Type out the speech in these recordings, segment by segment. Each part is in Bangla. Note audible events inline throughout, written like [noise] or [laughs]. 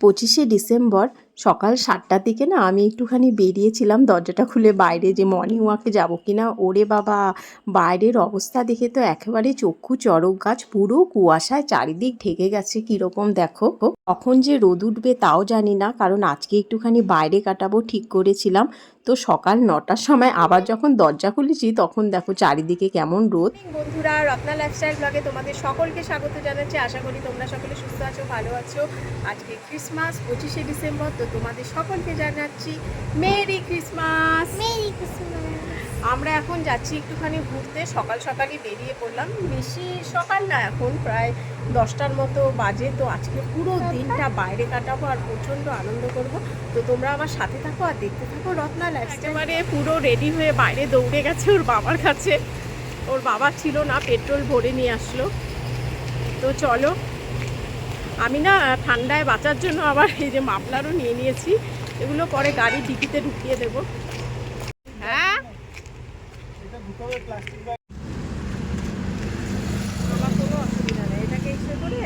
পঁচিশে ডিসেম্বর, সকাল সাতটার দিকে না আমি একটুখানি বেরিয়েছিলাম, দরজাটা খুলে বাইরে যে মর্নিং ওয়াকে যাব কি না ওরে বাবা! বাইরের অবস্থা দেখে তো একেবারে চক্ষু চরক গাছ, পুরো কুয়াশায় চারিদিক ঢেকে গেছে কীরকম দেখো। কখন যে রোদ উঠবে তাও জানি না, কারণ আজকে একটুখানি বাইরে কাটাবো ঠিক করেছিলাম। তো সকাল নটার সময় আবার যখন দরজা খুলেছি তখন দেখো চারিদিকে কেমন রোদ। বন্ধুরা রত্না লাইফস্টাইল ব্লগে তোমাদের সকলকে স্বাগত জানাচ্ছি। আশা করি তোমরা সকলে সুস্থ আছো ভালো আছো। আজকে ক্রিসমাস পঁচিশে ডিসেম্বর তো তোমাদের সকলকে জানাচ্ছি মেরি ক্রিসমাস মেরি ক্রিসমাস আমরা এখন যাচ্ছি একটুখানি ঘুরতে। সকাল সকালই বেরিয়ে পড়লাম। বেশি সকাল না এখন প্রায় দশটার মতো বাজে। তো আজকে পুরো দিনটা বাইরে কাটাবো আর প্রচণ্ড আনন্দ করব। তো তোমরা আমার সাথে থাকো আর দেখতে থাকো রত্না একেবারে পুরো রেডি হয়ে বাইরে দৌড়ে গেছে ওর বাবার কাছে। ওর বাবা ছিল না, পেট্রোল ভরে নিয়ে আসলো। তো চলো, আমি না ঠান্ডায় বাঁচার জন্য আবার এই যে মাফলারও নিয়ে নিয়েছি। এগুলো পরে গাড়ি ডিকিতে ঢুকিয়ে দেবো। হ্যাঁ আমার কোনো অসুবিধা নেই এটাকে ইচ্ছে করে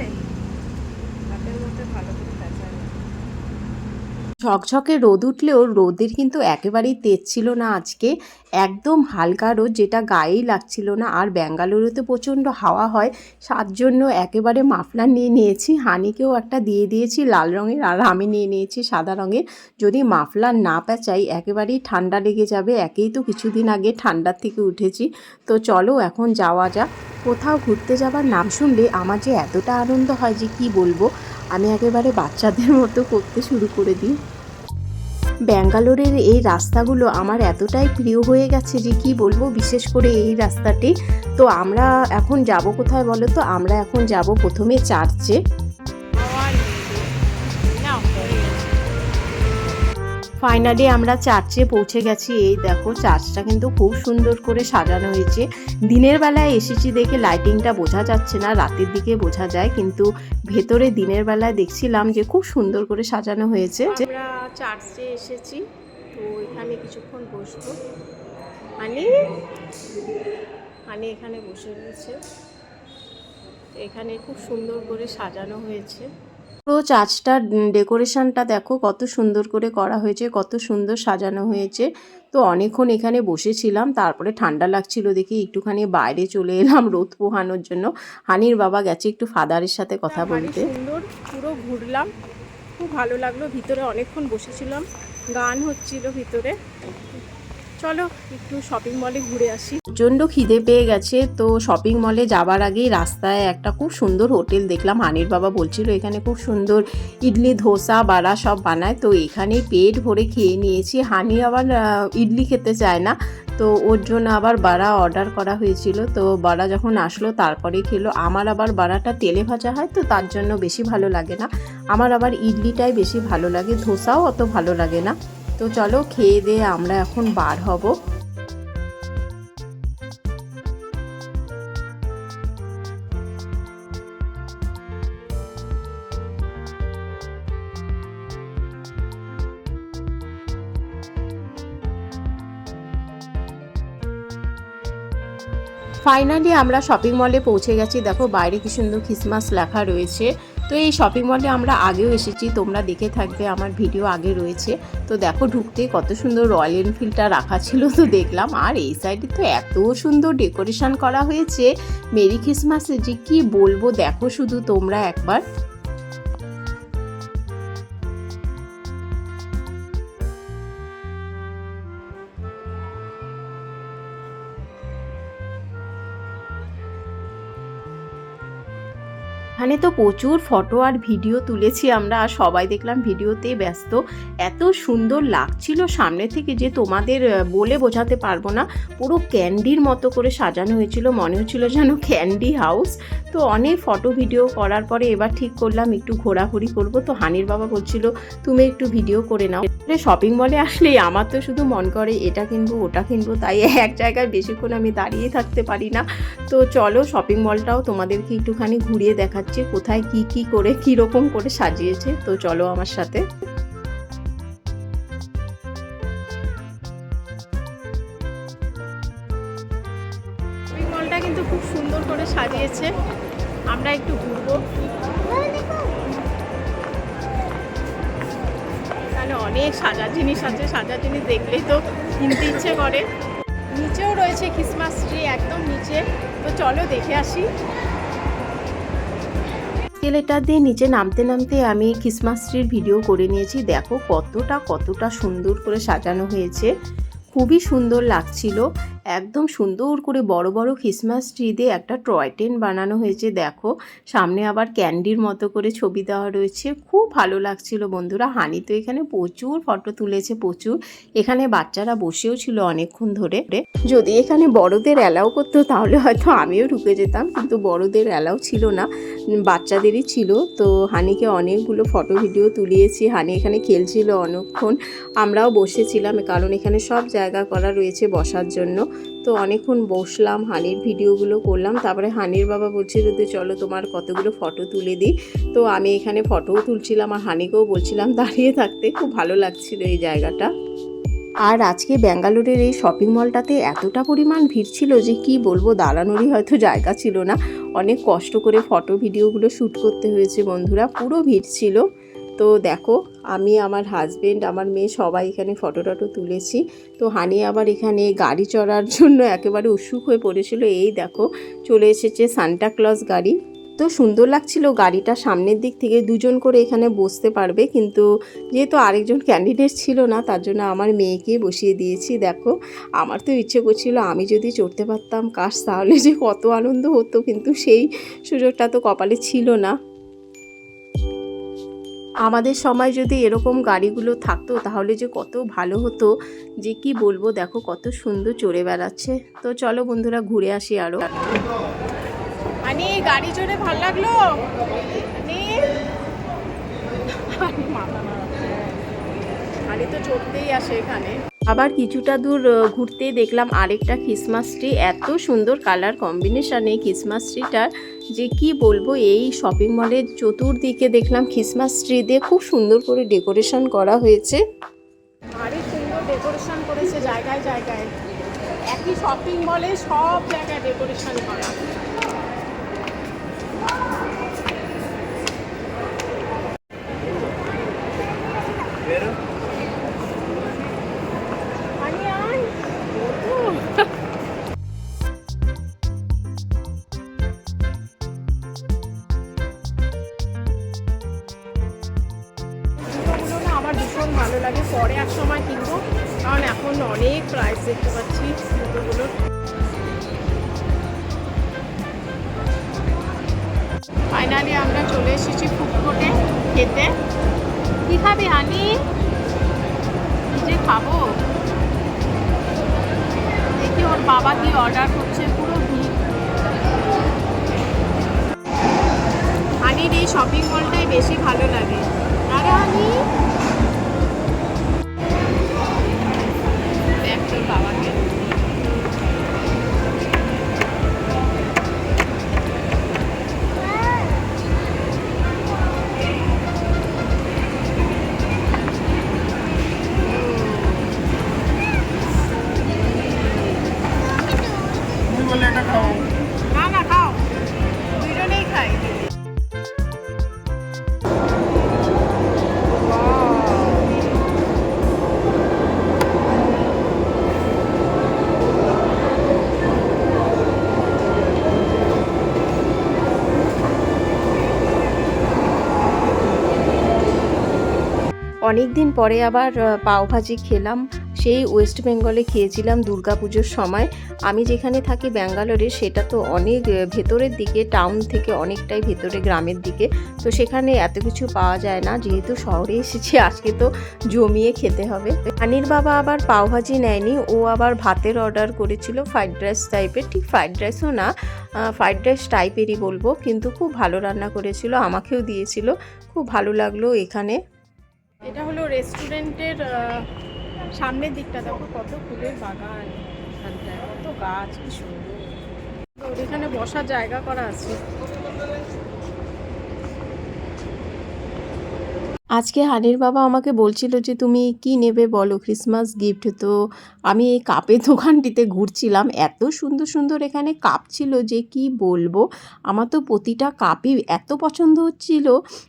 হাতের মধ্যে ভালো করে পেঁচানো ঝকঝকে রোদ উঠলেও রোদের কিন্তু একেবারেই তেজ ছিল না আজকে। একদম হালকা রোদ যেটা গায়েই লাগছিল না। আর ব্যাঙ্গালুরুতে প্রচণ্ড হাওয়া হয় তার জন্য একেবারে মাফলার নিয়ে নিয়েছি। হানিকেও একটা দিয়ে দিয়েছি, লাল রঙের, আর আমি নিয়ে নিয়েছি সাদা রঙের। যদি মাফলার না পেঁচাই, একেবারেই ঠান্ডা লেগে যাবে। একেই তো কিছুদিন আগে ঠান্ডার থেকে উঠেছি। তো চলো এখন যাওয়া যাক। কোথাও ঘুরতে যাবার নাম শুনলে আমার যে এতটা আনন্দ হয় যে কি বলব, আমি একেবারে বাচ্চাদের মতো করতে শুরু করে দিই। ব্যাঙ্গালোরের এই রাস্তাগুলো আমার এতটাই প্রিয় হয়ে গেছে যে কি বলব, বিশেষ করে এই রাস্তাটি। তো আমরা এখন যাব কোথায় বলো তো? আমরা এখন যাব প্রথমে চার্চে ফাইনালি আমরা চার্চে পৌঁছে গেছি। এই দেখো, চার্চটা কিন্তু খুব সুন্দর করে সাজানো হয়েছে। দিনের বেলায় এসেছি দেখে লাইটিংটা বোঝা যাচ্ছে না, রাতের দিকে বোঝা যায়, কিন্তু ভেতরে দিনের বেলায় দেখছিলাম যে খুব সুন্দর করে সাজানো হয়েছে। আমরা চার্চে এসেছি, তো এখানে কিছুক্ষণ বসবো। মানে মানে এখানে বসে রয়েছে। এখানে খুব সুন্দর করে সাজানো হয়েছে। পুরো চার্চটার ডেকোরেশনটা দেখো কত সুন্দর করে করা হয়েছে কত সুন্দর সাজানো হয়েছে। তো অনেকক্ষণ এখানে বসেছিলাম তারপরে ঠান্ডা লাগছিল দেখি একটুখানি বাইরে চলে এলাম রোদ পোহানোর জন্য। হানির বাবা গেছে একটু ফাদারের সাথে কথা হ্যাঁ, বলতে। সুন্দর পুরো ঘুরলাম। খুব ভালো লাগল ভিতরে অনেকক্ষণ বসেছিলাম। গান হচ্ছিল ভিতরে। চলো, একটু শপিং মলে ঘুরে আসি। প্রচণ্ড খিদে পেয়ে গেছে, তো শপিং মলে যাবার আগেই রাস্তায় একটা খুব সুন্দর হোটেল দেখলাম। হানির বাবা বলছিল, এখানে খুব সুন্দর ইডলি, ধোসা, বাড়া সব বানায়। তো এখানে পেট ভরে খেয়ে নিয়েছি। হানি আবার ইডলি খেতে চায় না, তো ওর জন্য আবার বাড়া অর্ডার করা হয়েছিল। তো বাড়া যখন আসলো তারপরে খেলো। আমার আবার বাড়াটা তেলে ভাজা হয়, তো তার জন্য বেশি ভালো লাগে না। আমার আবার ইডলিটাই বেশি ভালো লাগে, ধোসাও অত ভালো লাগে না। তো চলো খেয়ে দিয়ে আমরা এখন বার হব। ফাইনালি আমরা শপিং মলে পৌঁছে গেছি। দেখো বাইরে কি সুন্দর ক্রিসমাস লেখা রয়েছে। তো এই শপিং মলে আমরা আগেও এসেছি, তোমরা দেখে থাকবে, আমার ভিডিও আগে রয়েছে। তো দেখো ঢুকতে কত সুন্দর রয়্যাল এনফিল্ডটা রাখা ছিল, তো দেখলাম, আর এই সাইডে তো এত সুন্দর ডেকোরেশন করা হয়েছে। মেরি ক্রিসমাসে যে কি বলব, দেখো শুধু তোমরা একবার। এখানে তো প্রচুর ফটো আর ভিডিও তুলেছি আমরা। আর সবাই দেখলাম ভিডিওতে ব্যস্ত। এত সুন্দর লাগছিল সামনে থেকে যে তোমাদের বলে বোঝাতে পারব না। পুরো ক্যান্ডির মতো করে সাজানো হয়েছিল। মনে হচ্ছিল যেন ক্যান্ডি হাউস। তো অনেক ফটো ভিডিও করার পরে এবার ঠিক করলাম, একটু ঘোরাঘুরি করব। তো হানির বাবা বলছিল, তুমি একটু ভিডিও করে নাও। শপিং মলে আসলেই আমার তো শুধু মন করে এটা কিনবো, ওটা কিনবো, তাই এক জায়গায় বেশিক্ষণ আমি দাঁড়িয়ে থাকতে পারি না। তো চলো শপিং মলটাও তোমাদেরকে একটুখানি ঘুরিয়ে দেখাচ্ছি, কোথায় কি কি করে, কি রকম করে সাজিয়েছে। তো চলো আমার সাথে। মলটা কিন্তু খুব সুন্দর করে সাজিয়েছে। আমরা একটু এখানে অনেক সাজার জিনিস আছে, সাজার জিনিস দেখলেই তো কিনতে ইচ্ছে করে। নিচেও রয়েছে ক্রিসমাস ট্রি একদম নিচে। তো চলো দেখে আসি। স্কেলেটার দিয়ে নিচে নামতে নামতে আমি ক্রিসমাস ট্রির ভিডিও করে নিয়েছি। দেখো কতটা কতটা সুন্দর করে সাজানো হয়েছে। খুবই সুন্দর লাগছিল। একদম সুন্দর করে বড় বড় ক্রিসমাস ট্রি দিয়ে একটা টয় ট্রেন বানানো হয়েছে, দেখো। সামনে আবার ক্যান্ডির মতো করে ছবি দেওয়া রয়েছে। খুব ভালো লাগছিল বন্ধুরা। হানি তো এখানে প্রচুর ফটো তুলেছে, প্রচুর। এখানে বাচ্চারা বসেও ছিল অনেকক্ষণ ধরে। যদি এখানে বড়দের অ্যালাউ করতো, তাহলে হয়তো আমিও ঢুকে যেতাম। কিন্তু বড়দের অ্যালাউ ছিল না। বাচ্চাদেরই ছিল। তো হানিকে অনেকগুলো ফটো ভিডিও তুলিয়েছি। হানি এখানে খেলছিল অনেকক্ষণ। আমরাও বসেছিলাম, কারণ এখানে সব জায়গা করা রয়েছে বসার জন্য। তো অনেকক্ষণ বসলাম, হানির ভিডিওগুলো করলাম, তারপরে হানির বাবা বলছিল যে চলো তোমার কতগুলো ফটো তুলে দিই। তো আমি এখানে ফটোও তুলছিলাম আর হানিকেও বলছিলাম, দাঁড়িয়ে থাকতে খুব ভালো লাগছিল এই জায়গাটা। আর আজকে ব্যাঙ্গালোরের এই শপিং মলটাতে এতটা পরিমাণ ভিড় ছিল যে, কি বলব, দাঁড়ানোরই হয়তো জায়গা ছিল না। অনেক কষ্ট করে ফটো ভিডিওগুলো শ্যুট করতে হয়েছে বন্ধুরা, পুরো ভিড় ছিল। তো দেখো, আমি, আমার হাজবেন্ড আমার মেয়ে সবাই এখানে ফটো টটো তুলেছি। তো হানি আবার এখানে গাড়ি চড়ার জন্য একেবারে উৎসুক হয়ে পড়েছিল। এই দেখো, চলে এসেছে সান্টা ক্লজ গাড়ি। তো সুন্দর লাগছিল গাড়িটা সামনের দিক থেকে দুজন করে এখানে বসতে পারবে। কিন্তু যেহেতু আরেকজন ক্যান্ডিডেট ছিল না, তার জন্য আমার মেয়েকে বসিয়ে দিয়েছি। দেখো, আমার তো ইচ্ছে করছিল আমি যদি চড়তে পারতাম। কাশ, তাহলে যে কত আনন্দ হতো। কিন্তু সেই সুযোগটা তো কপালে ছিল না। আমাদের সময় যদি এরকম গাড়িগুলো থাকতো, তাহলে যে কত ভালো হতো। যে কি বলব, দেখো কত সুন্দর চড়ে বেড়াচ্ছে। তো চলো বন্ধুরা, ঘুরে আসি আরও মানে গাড়ি চড়ে ভালো লাগল। হানি তো চড়তেই আসে এখানে। আবার কিছুটা দূর ঘুরতে দেখলাম আরেকটা ক্রিসমাস ট্রি এত সুন্দর কালার কম্বিনেশানে ক্রিসমাস ট্রিটার যে কি বলব, এই শপিং মলের চতুর্দিকে দেখলাম খ্রিসমাস ট্রি দিয়ে খুব সুন্দর করে ডেকোরেশন করা হয়েছে। সুন্দর ডেকোরেশন করেছে জায়গায় জায়গায়। একই শপিং মলে সব জায়গায় ডেকোরেশন করা। ভীষণ ভালো লাগে। পরে এক সময় কিনবো। কারণ এখন অনেক প্রাইস দেখতে পাচ্ছি জুতোগুলোর। ফাইনালি আমরা চলে এসেছি ফুড কোর্টে খেতে। কি খাবি হানি? যে খাব? দেখি ওর বাবা কি অর্ডার করছে, পুরো ভিড়। হানির এই শপিং মলটাই বেশি ভালো লাগে। আরে হানি? দেখ তোর অনেক দিন পরে আবার পাওভাজি খেলাম। সেই ওয়েস্ট বেঙ্গলে খেয়েছিলাম দুর্গাপুজোর সময়। আমি যেখানে থাকি ব্যাঙ্গালোরে, সেটা তো অনেক ভেতরের দিকে, টাউন থেকে অনেকটাই ভেতরে, গ্রামের দিকে। তো সেখানে এত কিছু পাওয়া যায় না। যেহেতু শহরে এসেছি, আজকে তো জমিয়ে খেতে হবে। হানির বাবা আবার পাওভাজি নেয়নি। ও আবার ভাতের অর্ডার করেছিল ফ্রাইড রাইস টাইপের ঠিক ফ্রাইড রাইসও না ফ্রাইড রাইস টাইপেরই বলব। কিন্তু খুব ভালো রান্না করেছিল, আমাকেও দিয়েছিল। খুব ভালো লাগল এখানে। এটা হলো রেস্টুরেন্টের সামনের দিকটা। দেখো কত ফুলের বাগান। কত গাছ, কি সুন্দর। এখানে বসার জায়গা করা আছে। আজকে হানির বাবা আমাকে বলছিল যে, তুমি কি নেবে বলো ক্রিসমাস গিফট তো আমি এই কাপের [laughs] দোকানটিতে ঘুরছিলাম। এত সুন্দর সুন্দর এখানে কাপ ছিল যে, কি বলব? আমার তো প্রতিটা কাপই এত পছন্দ হচ্ছিল,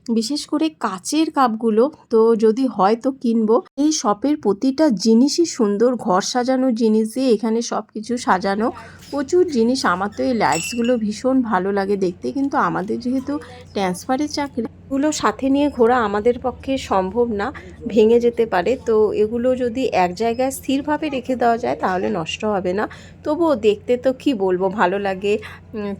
বিশেষ করে কাচের কাপগুলো। তো যদি হয় তো কিনবো। এই শপের প্রতিটা জিনিসই সুন্দর, ঘর সাজানো জিনিস দিয়ে এখানে সব কিছু সাজানো। প্রচুর জিনিস। আমার তো এই লাইটসগুলো ভীষণ ভালো লাগে দেখতে। কিন্তু আমাদের যেহেতু ট্রান্সফারের চাকরি, এগুলো সাথে নিয়ে ঘোরা আমাদের পক্ষে সম্ভব না, ভেঙে যেতে পারে। তো এগুলো যদি এক জায়গায় স্থিরভাবে রেখে দেওয়া যায়, তাহলে নষ্ট হবে না। তবুও দেখতে তো কি বলব, ভালো লাগে।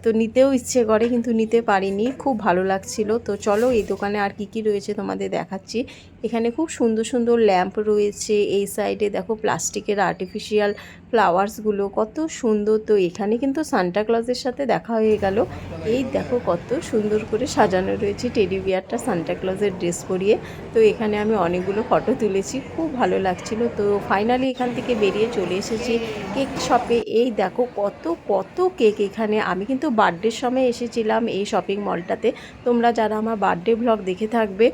তো নিতেও ইচ্ছে করে, কিন্তু নিতে পারিনি। খুব ভালো লাগছিল। তো চলো এই দোকানে আর কি কি রয়েছে তোমাদের দেখাচ্ছি। এখানে খুব সুন্দর সুন্দর ল্যাম্প রয়েছে। এই সাইডে দেখো প্লাস্টিকের আর্টিফিশিয়াল ফ্লাওয়ার্সগুলো কত সুন্দর। তো এখানে কিন্তু সান্টা ক্লজের সাথে দেখা হয়ে গেল। এই দেখো কত সুন্দর করে সাজানো রয়েছে। টেডি বিয়ারটা সান্টা ক্লজের ড্রেস পরিয়ে। তো এখানে আমি অনেকগুলো ফটো তুলেছি। খুব ভালো লাগছিল। তো ফাইনালি এখান থেকে বেরিয়ে চলে এসেছি। কেক শপে এই দেখো কত কত কেক এখানে। আমি কিন্তু বার্থডের সময় এসেছিলাম এই শপিং মলটাতে তোমরা যারা আমার বার্থডে ব্লগ দেখে থাকবে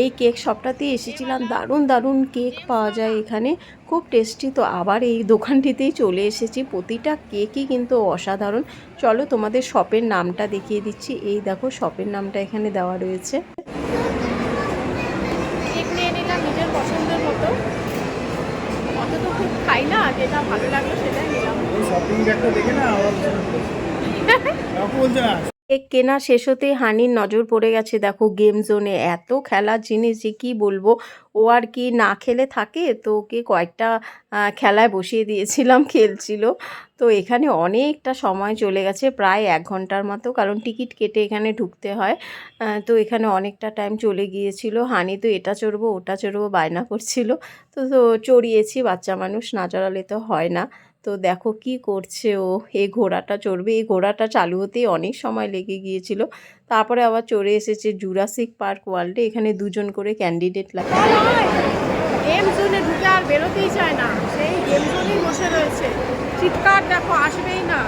এই কেক শপটাতেই এসেছিলাম। দারুণ দারুণ কেক পাওয়া যায় এখানে। খুব টেস্টি তো আবার এই দোকানটিতেই চলে এসেছি। প্রতিটা কেকই কিন্তু অসাধারণ। চলো তোমাদের শপের নামটা দেখিয়ে দিচ্ছি। এই দেখো শপের নামটা এখানে দেওয়া রয়েছে। পছন্দের মতো। অত তো খুব খাই না, যেটা ভালো লাগল সেটাই শপিং কেনা শেষ হতেই হানির নজর পড়ে গেছে, দেখো গেম জোনে এত খেলার জিনিস যে কী বলব? ও আর কি না খেলে থাকে? তো ওকে কয়েকটা খেলায় বসিয়ে দিয়েছিলাম, খেলছিল। তো এখানে অনেকটা সময় চলে গেছে, প্রায় এক ঘণ্টার মতো, কারণ টিকিট কেটে এখানে ঢুকতে হয়। তো এখানে অনেকটা টাইম চলে গিয়েছিল। হানি তো এটা চড়বো, ওটা চড়বো, বায়না করছিল। তো তো চড়িয়েছি, বাচ্চা মানুষ না চড়ালে তো হয় না। তো দেখো কি করছে ও। এই ঘোড়াটা চড়বে। এই ঘোড়াটা চালু হতেই অনেক সময় লেগে গিয়েছিল। তারপরে আবার চড়ে এসেছে জুরাসিক পার্ক ওয়ার্ল্ডে এখানে দুজন করে ক্যান্ডিডেট লাগে গেম জোনে ঢুকে আর বেরোতেই চায় না। সেই গেম জোনেই বসে রয়েছে। চিৎকার দেখো, আসবেই না।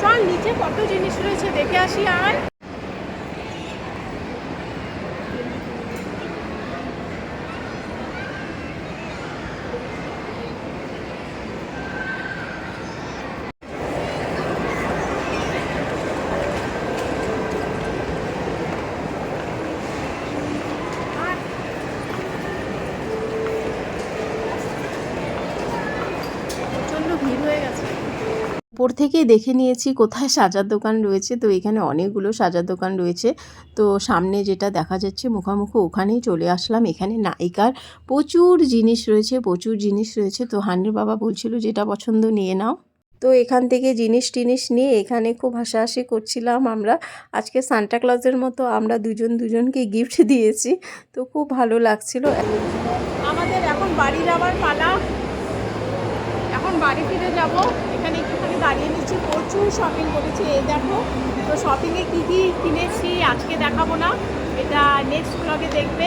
চল, নিচে কত জিনিস রয়েছে দেখে আসি আর প্রচণ্ড ভিড় হয়ে গেছে উপর থেকে দেখে নিয়েছি কোথায় সাজার দোকান রয়েছে। তো এখানে অনেকগুলো সাজার দোকান রয়েছে। তো সামনে যেটা দেখা যাচ্ছে মুখামুখি ওখানেই চলে আসলাম। এখানে নায়িকার প্রচুর জিনিস রয়েছে, প্রচুর জিনিস রয়েছে। তো হান্ডির বাবা বলছিল যেটা পছন্দ নিয়ে নাও। তো এখান থেকে জিনিস টিনিস নিয়ে এখানে খুব হাসাহাসি করছিলাম আমরা। আজকে সান্টা ক্লজের মতো আমরা দুজন দুজনকে গিফট দিয়েছি। তো খুব ভালো লাগছিল। আমাদের এখন বাড়ি যাওয়ার পালা। এখন বাড়ি ফিরে যাব। দাঁড়িয়ে নিচ্ছি, প্রচুর শপিং করেছি। এই দেখো, তো শপিংয়ে কী কী কিনেছি, আজকে দেখাবো না। এটা নেক্সট ব্লগে দেখবে।